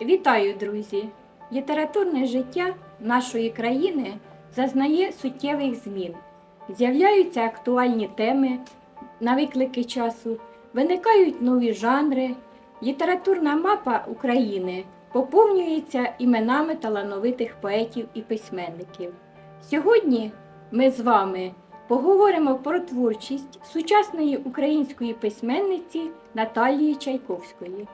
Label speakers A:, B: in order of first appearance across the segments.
A: Вітаю, друзі! Літературне життя нашої країни зазнає суттєвих змін. З'являються актуальні теми на виклики часу, виникають нові жанри. Літературна мапа України поповнюється іменами талановитих поетів і письменників. Сьогодні ми з вами поговоримо про творчість сучасної української письменниці Наталії Чайковської.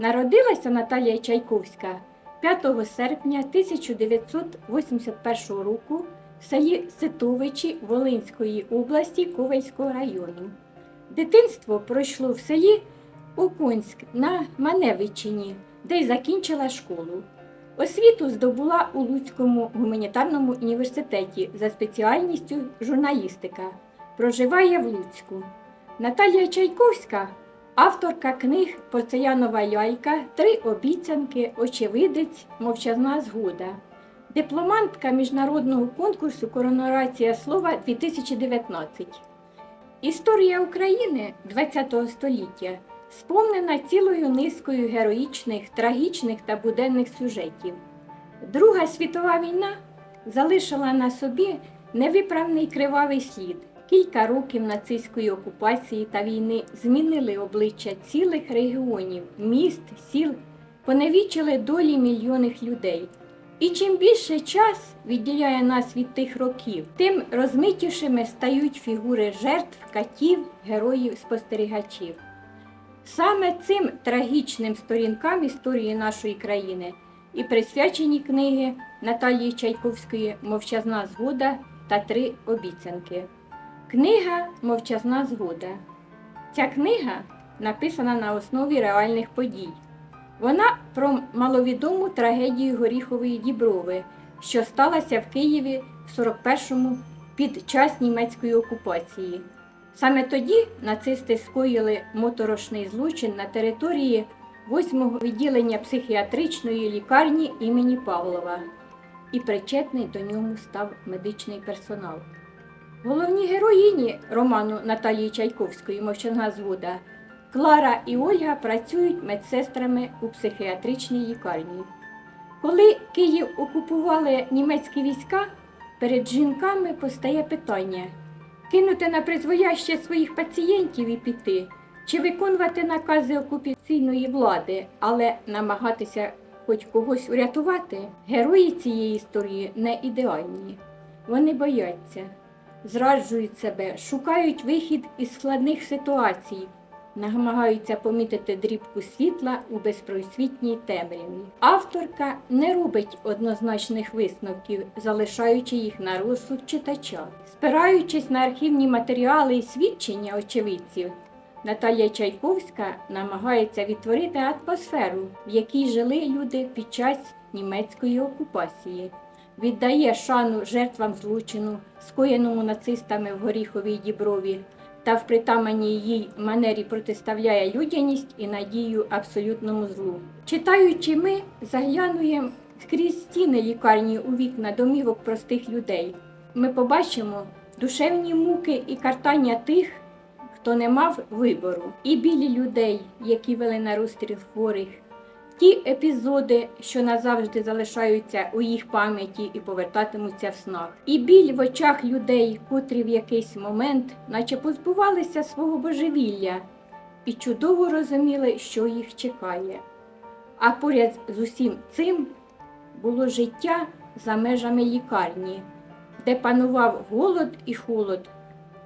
A: Народилася Наталія Чайковська 5 серпня 1981 року в селі Ситовичі Волинської області Ковальського району. Дитинство пройшло в селі Окунськ на Маневичині, де й закінчила школу. Освіту здобула у Луцькому гуманітарному університеті за спеціальністю журналістика. Проживає в Луцьку. Наталія Чайковська авторка книг Порцеянова лялька, Три обіцянки, Очевидець, Мовчазна згода. Дипломантка міжнародного конкурсу Коронарація слова 2019. Історія України ХХ століття сповнена цілою низкою героїчних, трагічних та буденних сюжетів. Друга світова війна залишила на собі невиправний кривавий слід. Кілька років нацистської окупації та війни змінили обличчя цілих регіонів, міст, сіл, поневічили долі мільйонів людей. І чим більше час відділяє нас від тих років, тим розмитішими стають фігури жертв, катів, героїв, спостерігачів. Саме цим трагічним сторінкам історії нашої країни і присвячені книги Наталії Чайковської Мовчазна згода та три обіцянки. Книга Мовчазна згода. Ця книга написана на основі реальних подій. Вона про маловідому трагедію Горіхової Діброви, що сталася в Києві в 41-му під час німецької окупації. Саме тоді нацисти скоїли моторошний злочин на території 8-го відділення психіатричної лікарні імені Павлова, і причетний до нього став медичний персонал. Головні героїні роману Наталії Чайковської Мовчана згода Клара і Ольга працюють медсестрами у психіатричній лікарні. Коли Київ окупували німецькі війська, перед жінками постає питання кинути на призвояще своїх пацієнтів і піти, чи виконувати накази окупаційної влади, але намагатися хоч когось урятувати. Герої цієї історії не ідеальні. Вони бояться, зраджують себе, шукають вихід із складних ситуацій, намагаються помітити дрібку світла у безпросвітній темряві. Авторка не робить однозначних висновків, залишаючи їх на розсуд читача. Спираючись на архівні матеріали і свідчення очевидців, Наталія Чайковська намагається відтворити атмосферу, в якій жили люди під час німецької окупації, віддає шану жертвам злочину, скоєному нацистами в Горіховій Діброві, та в притаманній їй манері протиставляє людяність і надію абсолютному злу. Читаючи, ми заглянуємо скрізь стіни лікарні у вікна домівок простих людей. Ми побачимо душевні муки і картання тих, хто не мав вибору, і білі людей, які вели на розстріл хворих, ті епізоди, що назавжди залишаються у їх пам'яті і повертатимуться в снах, і біль в очах людей, котрі в якийсь момент, наче позбувалися свого божевілля, і чудово розуміли, що їх чекає. А поряд з усім цим було життя за межами лікарні, де панував голод і холод.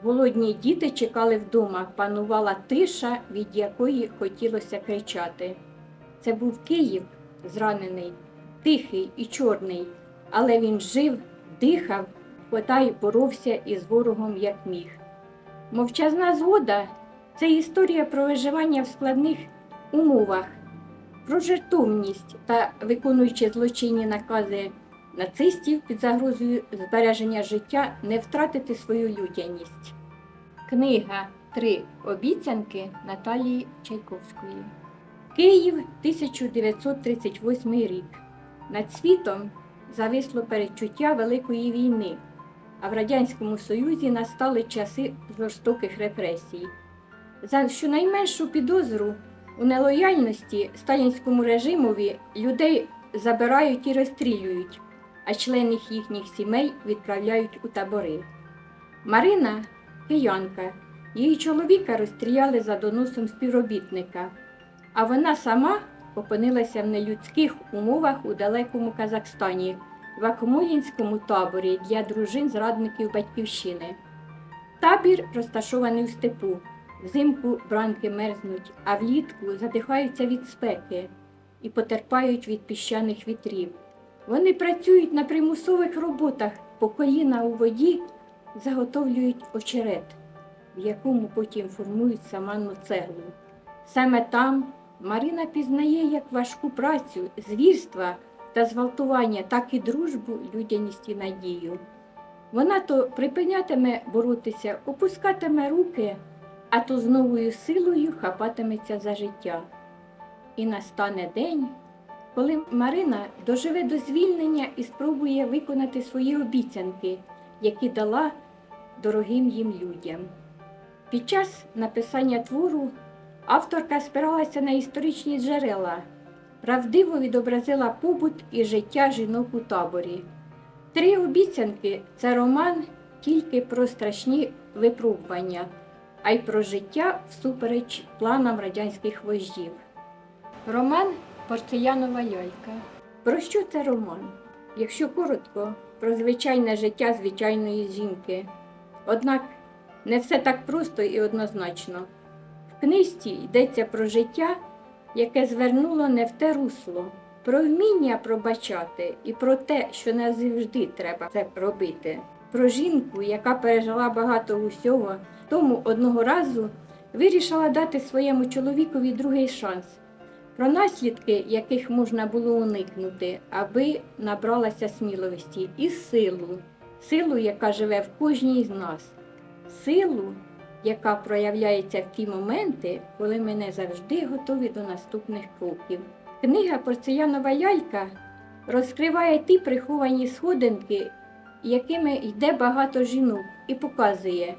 A: Голодні діти чекали вдома, панувала тиша, від якої хотілося кричати. Це був Київ, зранений, тихий і чорний, але він жив, дихав, бодай боровся із ворогом як міг. Мовчазна згода це історія про виживання в складних умовах, про жертовність та виконуючи злочинні накази нацистів під загрозою збереження життя, не втратити свою людяність. Книга Три обіцянки Наталії Чайковської. Київ 1938 рік. Над світом зависло передчуття Великої війни, а в Радянському Союзі настали часи жорстоких репресій. За щонайменшу підозру У нелояльності сталінському режимові людей забирають і розстрілюють, а членів їхніх сімей відправляють у табори. Марина киянка, її чоловіка розстріляли за доносом співробітника, а вона сама опинилася в нелюдських умовах у далекому Казахстані, в Акмолінському таборі для дружин зрадників батьківщини. Табір розташований в степу. Взимку бранки мерзнуть, а влітку задихаються від спеки і потерпають від піщаних вітрів. Вони працюють на примусових роботах по коліна у воді, заготовлюють очерет, в якому потім формують саманну цеглу. Саме там Марина пізнає як важку працю, звірства та зґвалтування, так і дружбу, людяність і надію. Вона то припинятиме боротися, опускатиме руки, а то з новою силою хапатиметься за життя. І настане день, коли Марина доживе до звільнення і спробує виконати свої обіцянки, які дала дорогим їм людям. Під час написання твору авторка спиралася на історичні джерела, правдиво відобразила побут і життя жінок у таборі. Три обіцянки це роман тільки про страшні випробування, а й про життя всупереч планам радянських вождів. Роман Порцелянова лялька. Про що це роман? Якщо коротко, про звичайне життя звичайної жінки. Однак не все так просто і однозначно. В йдеться про життя, яке звернуло не в те русло, про вміння пробачати і про те, що не завжди треба це робити. Про жінку, яка пережила багато усього, тому одного разу вирішила дати своєму чоловікові другий шанс. Про наслідки, яких можна було уникнути, аби набралася сміливості і силу, силу, яка живе в кожній з нас, силу, яка проявляється в ті моменти, коли ми не завжди готові до наступних кроків. Книга Порцеянова лялька розкриває ті приховані сходинки, якими йде багато жінок, і показує,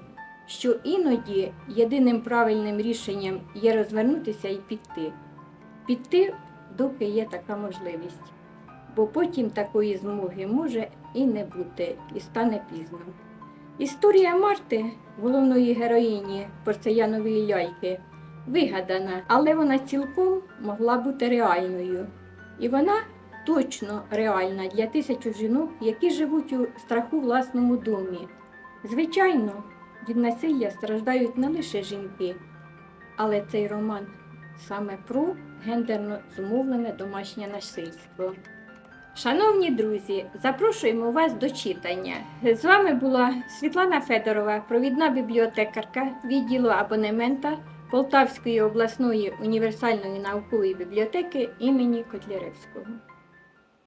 A: що іноді єдиним правильним рішенням є розвернутися і піти. Піти, доки є така можливість, бо потім такої змоги може і не бути, і стане пізно. Історія Марти, головної героїні порцеянової ляльки, вигадана, але вона цілком могла бути реальною. І вона точно реальна для тисячу жінок, які живуть у страху власному домі. Звичайно, від насилля страждають не лише жінки, але цей роман саме про гендерно зумовлене домашнє насильство. Шановні друзі, запрошуємо вас до читання. З вами була Світлана Федорова, провідна бібліотекарка відділу абонемента Полтавської обласної універсальної наукової бібліотеки імені Котляревського.